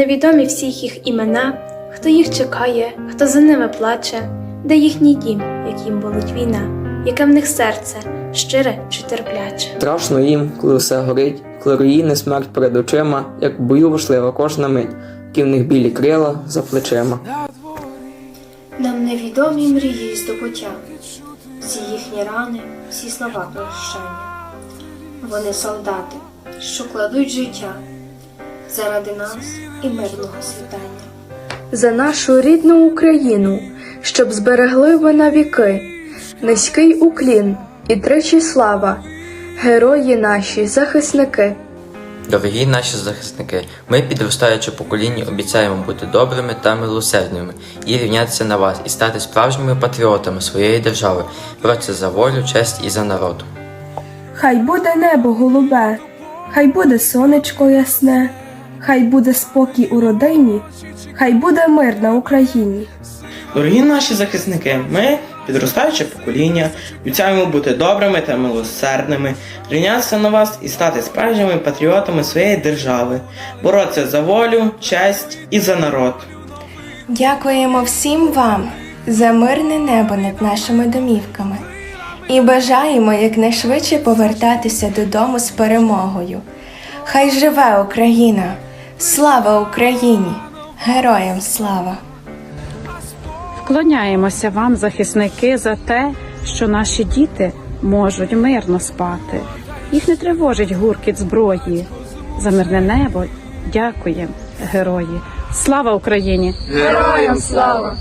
Невідомі всіх їх імена, хто їх чекає, хто за ними плаче, де їхній дім, як їм болить війна, яке в них серце, щире чи терпляче. Страшно їм, коли все горить, коли руїни смерть перед очима, як в бою важлива кожна мить, які в них білі крила за плечима. Нам невідомі мрії здобуття, всі їхні рани, всі слова прощання. Вони солдати, що кладуть життя заради нас і мирного світання. за нашу рідну Україну, щоб зберегли ви на віки, низький уклін і тричі слава, герої наші, захисники. Дорогі наші захисники, ми, підростаючи покоління, обіцяємо бути добрими та милосердними і рівнятися на вас і стати справжніми патріотами своєї держави, боротися за волю, честь і за народ. Хай буде небо голубе, хай буде сонечко ясне, хай буде спокій у родині, хай буде мир на Україні. Дорогі наші захисники, ми, підростаюче покоління, обіцяємо бути добрими та милосердними, рівнятися на вас і стати справжніми патріотами своєї держави, боротися за волю, честь і за народ. Дякуємо всім вам за мирне небо над нашими домівками і бажаємо якнайшвидше повертатися додому з перемогою. Хай живе Україна! Слава Україні! Героям слава! Вклоняємося вам, захисники, за те, що наші діти можуть мирно спати. Їх не тривожить гуркіт зброї. За мирне небо дякуємо, герої. Слава Україні! Героям слава!